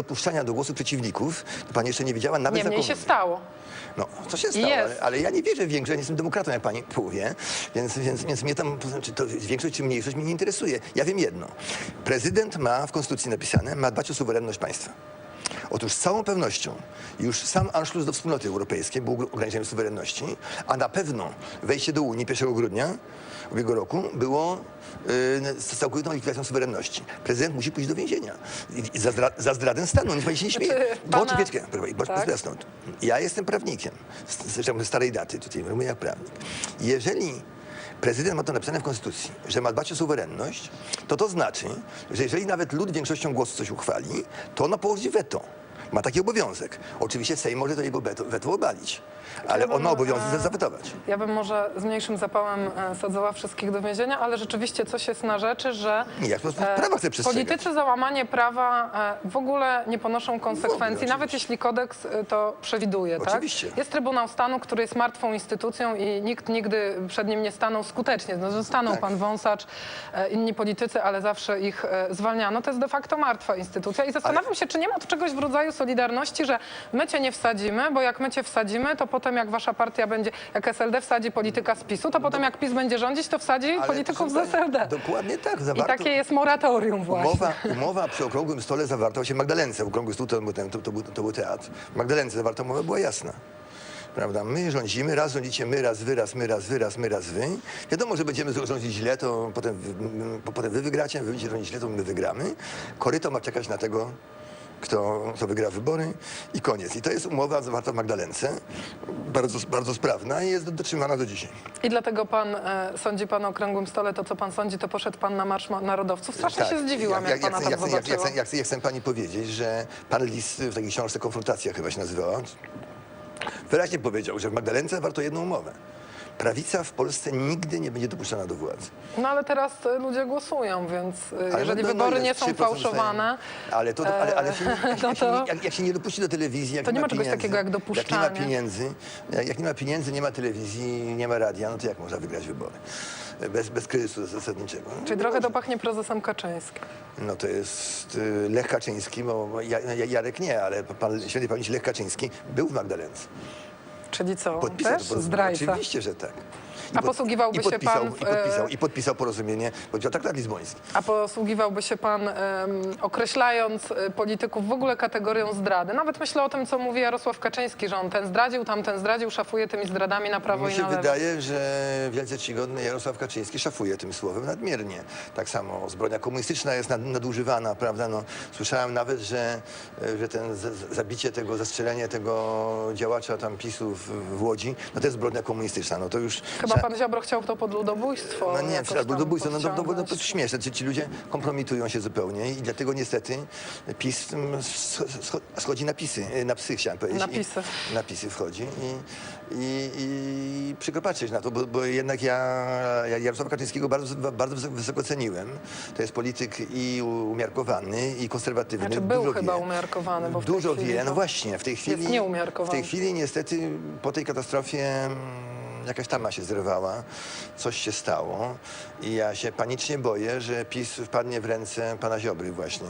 dopuszczania do głosu przeciwników, to pani jeszcze nie wiedziała nawet Niemniej za się stało. No, co się stało, ale, ale ja nie wierzę w większość, ja nie jestem demokratą, jak pani powie, więc, więc, więc mnie tam, znaczy, to większość czy mniejszość mnie nie interesuje. Ja wiem jedno. Prezydent ma w Konstytucji napisane, ma dbać o suwerenność państwa. Otóż z całą pewnością już sam Anschluss do wspólnoty europejskiej był ograniczeniem suwerenności, a na pewno wejście do Unii 1 grudnia ubiegłego roku było yy, z całkowitą likwidacją suwerenności. Prezydent musi pójść do więzienia I, i za, zdra, za zdradę stanu, niech pani się nie śmieje. Znaczy, Bo pana- Tak? jasno, ja jestem prawnikiem, z- zresztą starej daty, tutaj mówię jak prawnik. Jeżeli prezydent ma to napisane w Konstytucji, że ma dbać o suwerenność, to to znaczy, że jeżeli nawet lud większością głosu coś uchwali, to ona położy weto. Ma taki obowiązek. Oczywiście Sejm może to jego weto, obalić, ale Ja bym, on ma obowiązek e, zawetować. Ja bym może z mniejszym zapałem e, sadzała wszystkich do więzienia, ale rzeczywiście coś jest na rzeczy, że Nie, ja e, prawa chcę politycy za łamanie prawa w ogóle nie ponoszą konsekwencji, oczywiście. nawet jeśli kodeks to przewiduje. Oczywiście. Tak? Jest Trybunał Stanu, który jest martwą instytucją i nikt nigdy przed nim nie stanął skutecznie. No, stanął Tak. pan Wąsacz, inni politycy, ale zawsze ich zwalniano. To jest de facto martwa instytucja i zastanawiam się, czy nie ma tu czegoś w rodzaju solidarności, że my cię nie wsadzimy, bo jak my cię wsadzimy, to potem jak wasza partia będzie, jak SLD wsadzi polityka z PiSu, to potem jak PiS będzie rządzić, to wsadzi Ale polityków z SLD. Dokładnie tak. I Zawarto, takie jest moratorium właśnie. Umowa, umowa przy okrągłym stole zawarta się w Magdalence. Okrągły stół to, był ten- to, to, był, to był teatr. W Magdalence zawarta umowa była jasna. Prawda? My rządzimy, raz rządzicie my, raz wy, raz my, raz wy, raz my, raz wy. Wiadomo, że będziemy rządzić źle, to potem, potem wy wygracie, wy będziecie rządzić źle, to my wygramy. Koryto ma czekać na tego, kto, kto wygra wybory i koniec. I to jest umowa zawarta w Magdalence, bardzo, bardzo sprawna i jest dotrzymana do dzisiaj. I dlatego pan e, sądzi pan o okrągłym stole to, co pan sądzi, to poszedł pan na Marsz Ma- Narodowców. Strasznie Tak. się zdziwiłam, jak, pana chcę- tam ja, chcę- ja, zobaczyłam. chcę, chcę pani powiedzieć, że pan Lis w takiej książce Konfrontacja chyba się nazywała, wyraźnie powiedział, że w Magdalence warto jedną umowę. Prawica w Polsce nigdy nie będzie dopuszczana do władzy. No ale teraz e, ludzie głosują, więc e, Ale jeżeli no, no, wybory jest nie są 3% fałszowane, Ale, to, ale, ale się, jak, no jak, się, to- nie- jak, jak się nie dopuści do telewizji, jak To nie nie ma czegoś takiego jak Jak nie dopuszczanie. ma pieniędzy, jak, nie ma pieniędzy, nie ma telewizji, nie ma radia, no to jak można wygrać wybory? Bez, bez kryzysu zasadniczego. No, czyli trochę to pachnie prezesem Kaczyńskim. No to jest y, Lech Kaczyński, bo bo ja, ja, Jarek nie, ale pan świętej pamięci Lech Kaczyński był w Magdalence. Czyli co, Podpisał też zdrajca? Oczywiście, że tak. I A posługiwałby i się podpisał, pan I podpisał, e, I podpisał porozumienie, podpisał traktat lizboński. A posługiwałby się pan em, określając e, polityków w ogóle kategorią zdrady? Nawet myślę o tym, co mówi Jarosław Kaczyński, że on ten zdradził, tamten zdradził, szafuje tymi zdradami na prawo Mi i się na lewo. wydaje, że wielce czcigodny Jarosław Kaczyński szafuje tym słowem nadmiernie. Tak samo zbrodnia komunistyczna jest nad, nadużywana, prawda? No, słyszałem nawet, że, e, że ten z, zabicie tego, zastrzelenie tego działacza tam PiSu w, w Łodzi, no to jest zbrodnia komunistyczna. No to już Chyba trzeba- pan Ziobro chciał to pod ludobójstwo No nie, tam ludobójstwo, no to, to, to, jest śmieszne. Ci, ci ludzie kompromitują się zupełnie i dlatego niestety PiS mm, sch- sch- schodzi na pisy, e, na psy chciałem powiedzieć. Na pisy. I, na pisy wchodzi i, i, i przykro patrzeć na to, bo, bo jednak ja, ja Jarosława Kaczyńskiego bardzo, bardzo wysoko, ceniłem. To jest polityk i umiarkowany, i konserwatywny. Znaczy był Dużo chyba wie. umiarkowany, bo w Dużo wie, no właśnie, w tej chwili... W nieumiarkowany. tej chwili niestety po tej katastrofie mm, jakaś tama się zrywała, coś się stało i ja się panicznie boję, że PiS wpadnie w ręce pana Ziobry właśnie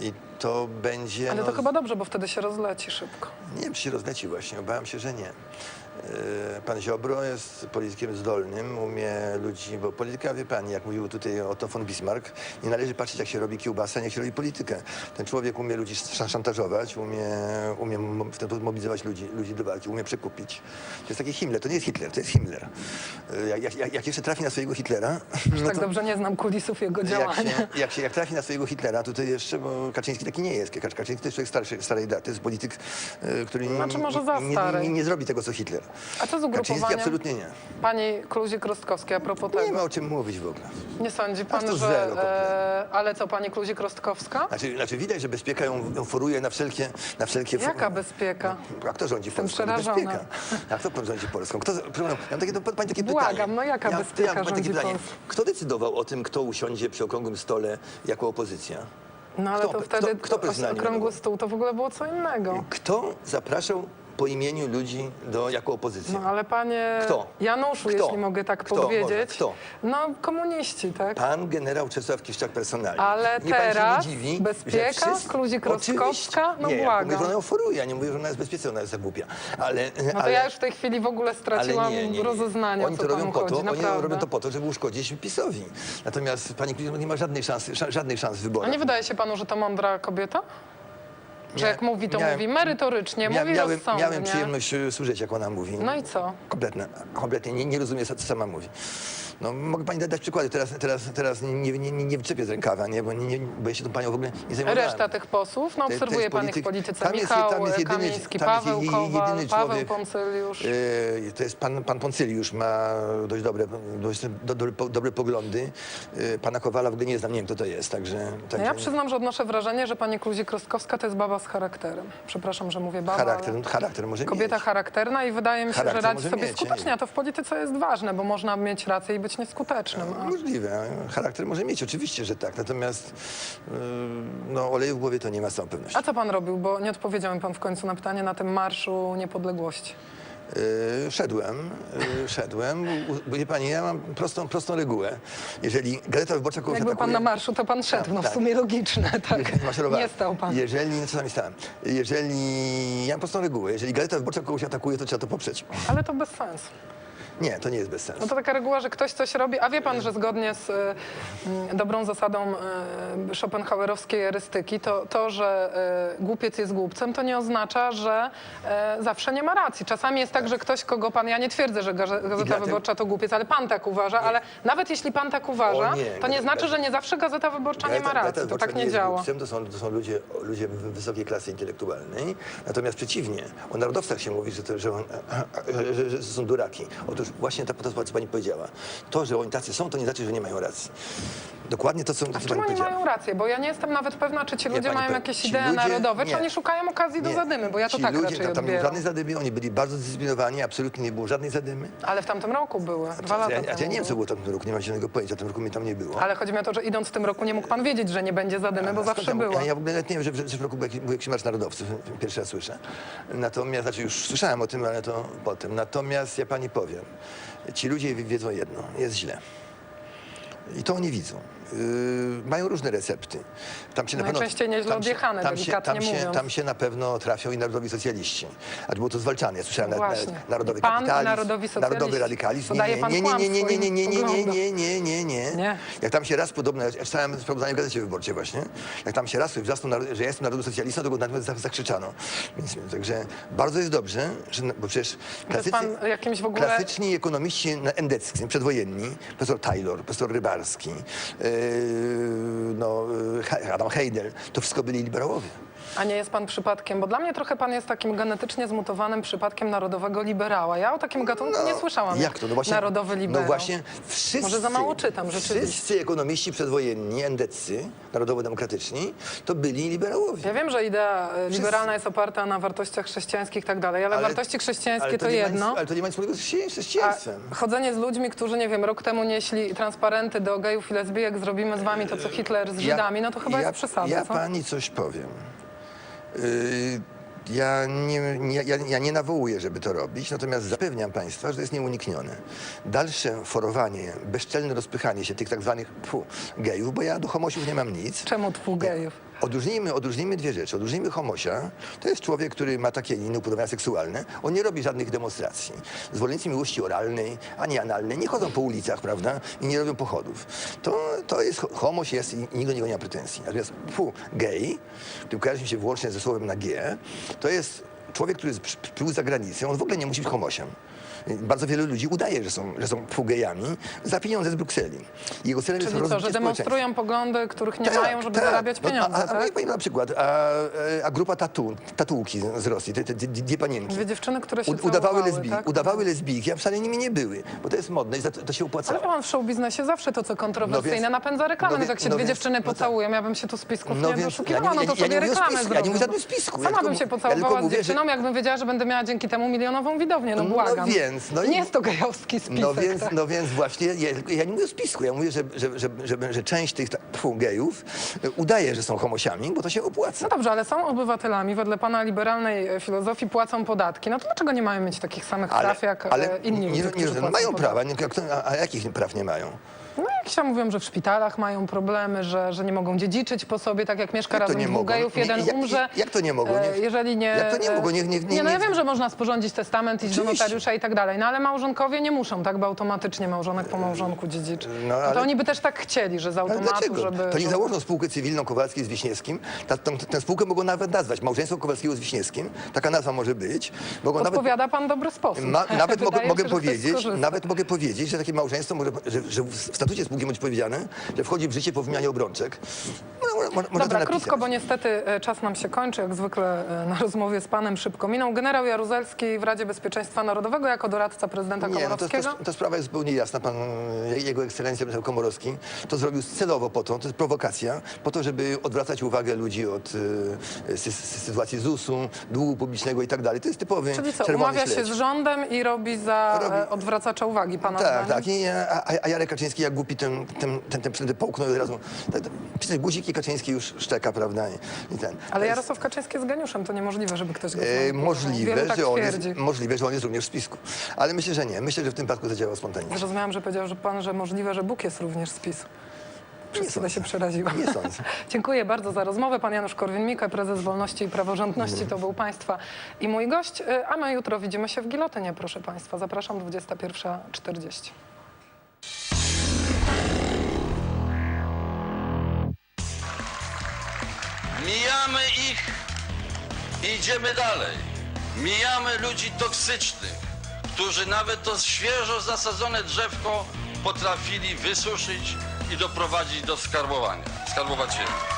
i to będzie... Ale no, to chyba dobrze, bo wtedy się rozleci szybko. Nie wiem, czy się rozleci właśnie, obawiam się, że nie. E, Pan Ziobro jest politykiem zdolnym, umie ludzi, bo polityka, wie pani, jak mówił tutaj Otto von Bismarck, nie należy patrzeć, jak się robi kiełbasa, jak się robi politykę. Ten człowiek umie ludzi sz- szantażować, umie, umie w ten sposób mobilizować ludzi, ludzi do walki, umie przekupić. To jest taki Himmler, to nie jest Hitler, to jest Himmler. E, Jak, jak, jak jeszcze trafi na swojego Hitlera, no tak dobrze nie znam kulisów jego jak działania. się, jak się jak trafi na swojego Hitlera, tutaj jeszcze, bo Kaczyński taki nie jest. Kac- Kaczyński to jest człowiek starszy, starej daty, jest polityk, e, który nie, Znaczy, może za nie, nie, nie, nie zrobi tego, co Hitler. A co z Kaczyński absolutnie nie. pani Kluzik-Rostkowskiej a propos Nie tego? ma o czym mówić w ogóle. Nie sądzi pan, to że... zero. E, ale co, pani Kluzik-Rostkowska? Znaczy, znaczy widać, że bezpieka ją, ją foruje na wszelkie... Na wszelkie Jaka bezpieka? A kto rządzi Polską? No, przerażona. Bezpieka. A kto rządzi Polską? Kto, przepraszam, ja mam takie, pani takie Błagam, pytanie. no jaka ja, bezpieka ja mam takie rządzi pytanie. Polską? Kto decydował o tym, kto usiądzie przy okrągłym stole jako opozycja? No ale Kto- to kto- wtedy kto personalnie okrągły stół to w ogóle było co innego. Kto zapraszał po imieniu ludzi do, jako opozycję. No ale panie Kto? Januszu, Kto? jeśli mogę tak Kto? powiedzieć. Kto? No komuniści, tak? Pan generał Czesław Kiszczak personalnie. Ale Niech pan się teraz nie dziwi, bezpieka, że wszyscy- Kluzik-Rostkowska? Oczywiście. No nie, ja błagam. mówię, że ona oforuje, ja nie mówię, że ona jest bezpieczna, ona jest głupia. Ale, No to ale, ja już w tej chwili w ogóle straciłam nie, nie, nie. rozeznanie, Oni to robią po to, oni robią to po to, żeby uszkodzić PiSowi. Natomiast pani Kliman nie ma żadnej szansy, ża- żadnej szans A wyboru. nie wydaje się panu, że to mądra kobieta? Że jak mówi, to miałem- mówi merytorycznie, Mia, mówi miałem, rozsądnie. miałem przyjemność e, słyszeć, jak ona mówi. No i co? Kompletnie, kompletnie nie, nie rozumie, co sama mówi. No, mogę pani dać przykłady, teraz, teraz, teraz nie, nie, nie, nie wyczepię z rękawa, nie? Bo, nie, nie, bo ja się tą panią w ogóle nie zajmowałem. Reszta tych posłów, no To- obserwuje pan ich w polityk- polityce. tam jest- Michał tam jest jedyny- Kamiński, tam jest Paweł je- Kowal, jedyny Paweł człowiek, Poncyliusz. Yy, to jest pan, pan Poncyliusz, ma dość dobre, dość do, do, po- dobre poglądy. Yy, pana Kowala w ogóle nie znam, nie wiem, kto to jest, także... No także ja przyznam, że odnoszę wrażenie, że pani Kluzik-Rostkowska to jest baba z charakterem. Przepraszam, że mówię baba, charakter, ale charakter może kobieta mieć. charakterna i wydaje mi się, Charakter że radzi może sobie mieć, nie skutecznie, wiem. a to w polityce jest ważne, bo można mieć rację i być nieskutecznym. A... Możliwe, charakter może mieć, oczywiście, że tak, natomiast yy, no, oleju w głowie to nie ma z całą pewnością. A co pan robił, bo nie odpowiedział mi pan w końcu na pytanie na tym Marszu Niepodległości. Yy, szedłem, yy, szedłem. Wie pani, ja mam prostą, prostą regułę. Jeżeli Gazeta Wyborcza kogoś Jak był pan atakuje- na marszu, to pan szedł, no w tak. sumie logiczne, tak. Maszerowałem. Nie stał pan. Jeżeli, no czasami stałem. Jeżeli, ja mam prostą regułę, jeżeli Gazeta Wyborcza kogoś atakuje, to trzeba to poprzeć. Ale to bez sensu. Nie, to nie jest bez sensu. No to taka reguła, że ktoś coś robi, a wie pan, że zgodnie z e, mm, dobrą zasadą e, schopenhauerowskiej erystyki, to, to że e, głupiec jest głupcem, to nie oznacza, że e, zawsze nie ma racji. Czasami jest tak, że ktoś, kogo pan, ja nie twierdzę, że Gaze- Gazeta dlatego- Wyborcza to głupiec, ale pan tak uważa, ale nawet jeśli pan tak uważa, nie, to nie znaczy, że nie zawsze Gazeta Wyborcza nie ma racji. To tak nie jest działa. głupcem, To są, to są ludzie, ludzie wy- wysokiej klasy intelektualnej. Natomiast przeciwnie, o narodowcach się mówi, że to, że, że, że są duraki. Otóż właśnie to, to, co pani powiedziała. To, że oni tacy są, to nie znaczy, że nie mają racji. Dokładnie to, co, A co w pani oni powiedziała. mają rację? Bo ja nie jestem nawet pewna, czy ci ludzie pani mają pe- jakieś ci idee ludzie- narodowe, nie. czy oni szukają okazji do Nie. zadymy, bo ja to Ci tak ludzie, raczej tam, tam nie było odbieram. żadnej zadymy, oni byli bardzo zdyscyplinowani, absolutnie nie było żadnej zadymy. Ale w tamtym roku były, dwa lata ja, temu. ja nie wiem, co było w tamtym roku, nie mam zielonego pojęcia, w tym roku mnie tam nie było. Ale chodzi mi o to, że idąc w tym roku nie mógł pan wiedzieć, że nie będzie zadymy, bo A skąd zawsze ja, było. Ja, ja w ogóle nawet nie wiem, że w zeszłym roku był jakiś, był jakiś marsz narodowców. Pierwszy raz słyszę. Natomiast, znaczy już słyszałem o tym, ale to potem. Natomiast ja pani powiem, ci ludzie wiedzą jedno, jest źle. I to oni widzą. Yy, mają różne recepty. Tam się na pewno, Najczęściej nieźle tam się- odjechane, tam się, delikatnie tam, się, mówiąc. tam się na pewno trafią i narodowi socjaliści. A było to zwalczane. Ja słyszałem No nawet, właśnie. nawet narodowy Pan kapitalizm, narodowi socjaliści. narodowy radykalizm. To daje pan nie, nie, nie, nie, nie, nie, nie, nie, nie, im nie, nie, nie, nie, Nie. Jak tam się raz podobno, ja czytałem sprawozdanie w Gazecie Wyborczej właśnie, jak tam się raz wrzasnął, narod- że ja jestem narodowym socjalistą, to go natychmiast zak- zakrzyczano. Więc, także bardzo jest dobrze, że, bo przecież klasycy, pan jakimś w ogóle- klasyczni ekonomiści na- endeccy, przedwojenni, profesor Taylor, profesor Rybarski, yy, no, Adam Heidel, to wszystko byli liberałowie. A nie jest pan przypadkiem, bo dla mnie trochę pan jest takim genetycznie zmutowanym przypadkiem narodowego liberała. Ja o takim gatunku nie słyszałam. Jak to? No właśnie, Narodowy liberał. No właśnie wszyscy, Może za mało czytam, rzeczywiście. Wszyscy ekonomiści przedwojenni, endeccy, narodowo-demokratyczni, to byli liberałowie. Ja wiem, że idea e, liberalna jest oparta na wartościach chrześcijańskich i tak dalej, ale, wartości chrześcijańskie to, nie ma jedno. Nic, ale to nie ma nic wspólnego z A chrześcijaństwem. chodzenie z ludźmi, którzy, nie wiem, rok temu nieśli transparenty do gejów i lesbijek, zrobimy z wami to, co Hitler z Żydami, no to chyba ja, jest przesada, Ja co? pani coś powiem. Yy, ja, nie, ja, ja nie nawołuję, żeby to robić, natomiast zapewniam Państwa, że jest nieuniknione. Dalsze forowanie, bezczelne rozpychanie się tych tak zwanych pfu, gejów, bo ja do homosiów nie mam nic. Czemu twu gejów? Odróżnijmy, odróżnijmy dwie rzeczy. Odróżnijmy homosia. To jest człowiek, który ma takie inne upodobania seksualne. On nie robi żadnych demonstracji. Zwolennicy miłości oralnej, ani analnej nie chodzą po ulicach, prawda? I nie robią pochodów. To, to jest, homoś jest i nikt do niego nie ma pretensji. Natomiast fu, gej, który kojarzy się wyłącznie ze słowem na G, to jest człowiek, który przybył za granicę. On w ogóle nie musi być homosiem. Bardzo wielu ludzi udaje, że są, że są fugejami za pieniądze z Brukseli. Jego celem Czyli jest co, że demonstrują poglądy, których nie tak, mają, żeby tak. zarabiać No, pieniądze, a, a, tak? pani na przykład, a, a grupa tatu, tatułki z Rosji, te, te, te dwie panienki. Dwie dziewczyny, które się udawały, całowały, lesbij, tak? udawały lesbijki, a wcale nimi nie były, bo to jest modne i to, to się Ale opłacało. wie pan, w show biznesie zawsze to, co kontrowersyjne, No więc- napędza reklamę. no No, więc- jak się no dwie więc- dziewczyny no tak. pocałują, ja bym się tu spisków No nie więc doszukiwała, ja nie- no to ja nie- ja sobie nie reklamę spisku, ja nie mówię żadnym spisku. Ja Sama bym się ja pocałowała mówię, z dziewczyną, jakbym wiedziała, że będę miała dzięki temu milionową widownię. No No błagam. więc, no i- Nie jest to gejowski spisek. No więc, tak. no więc właśnie, ja, ja nie mówię o spisku, ja mówię, że, że, że, że, że część tych tfu, gejów y, udaje, że są homosiami, bo to się opłaca. No dobrze, ale są obywatelami, wedle pana liberalnej e, filozofii płacą podatki. No to dlaczego nie mają mieć takich samych praw jak e, inni nie, ludzie, nie, którzy nie, no płacą mają podatki? prawa, nie, jak to, a, a jakich praw nie mają? Jakieś tam mówią, że w szpitalach mają problemy, że, że nie mogą dziedziczyć po sobie, tak jak mieszka Jak razem nie dwóch mogą? gejów, Nie, jeden jak- umrze. jak to nie mogą? e, Nie- jeżeli nie... jak to nie mogą? Niech- niech- nie- no ja nie- wiem, że można sporządzić testament, iść do Oczywiście. notariusza i tak dalej, no ale małżonkowie nie muszą, tak, bo automatycznie małżonek po małżonku dziedziczy. No, No, ale- to oni by też tak chcieli, że z Ale automatu, dlaczego? żeby... To nie założą spółkę cywilną Kowalskiej z Wiśniewskim. Ta, tą, tę spółkę mogą nawet nazwać Małżeństwo Kowalskiego z Wiśniewskim. Taka nazwa może być. Mogą nawet Odpowiada pan dobry sposób. Ma, nawet mogę, Wydaje mogę mi się, że ktoś powiedzieć, skorzysta. nawet mogę powiedzieć, że takie małżeństwo, może, że, że w statucie spółki może być powiedziane, że wchodzi w życie po wymianie obrączek. No, mo- mo- Dobra, krótko, bo niestety e, czas nam się kończy, jak zwykle e, na rozmowie z panem szybko minął. Generał Jaruzelski w Radzie Bezpieczeństwa Narodowego jako doradca prezydenta Nie, no to, Komorowskiego. to, ta sprawa jest zupełnie jasna. Pan, e, jego ekscelencja Michał Komorowski to zrobił celowo po to, to jest prowokacja, po to, żeby odwracać uwagę ludzi od e, sy, sy, sytuacji ZUS-u, długu publicznego i tak dalej. To jest typowy Czyli co, umawia się śledź. z rządem i robi za Robi- odwracacza uwagi pana Tak, zdaniem? tak. I, a, a- a Jarek Kaczyński jak głupi ten, ten, ten, ten wtedy połknął i od razu. Tak, tak, przecież guzik i Kaczyński już szczeka, prawda? I, i ten. Ale jest- Jarosław Kaczyński jest geniuszem, to niemożliwe, żeby ktoś go E, możliwe, tak że on jest, możliwe, że on jest również w spisku. Ale myślę, że nie. Myślę, że w tym przypadku zadziałał spontanicznie. Zrozumiałam, że powiedział że pan, że możliwe, że Bóg jest również z PiSu. Przez chwilę się przeraziłam. Nie sądzę. Dziękuję bardzo za rozmowę. Pan Janusz Korwin-Mikke, prezes Wolności i Praworządności, to był państwa i mój gość. E, A my jutro widzimy się w Gilotynie, proszę państwa. Zapraszam 21.40. Mijamy ich i idziemy dalej. Mijamy ludzi toksycznych, którzy nawet to świeżo zasadzone drzewko potrafili wysuszyć i doprowadzić do skarbowania, skarbować ziemi.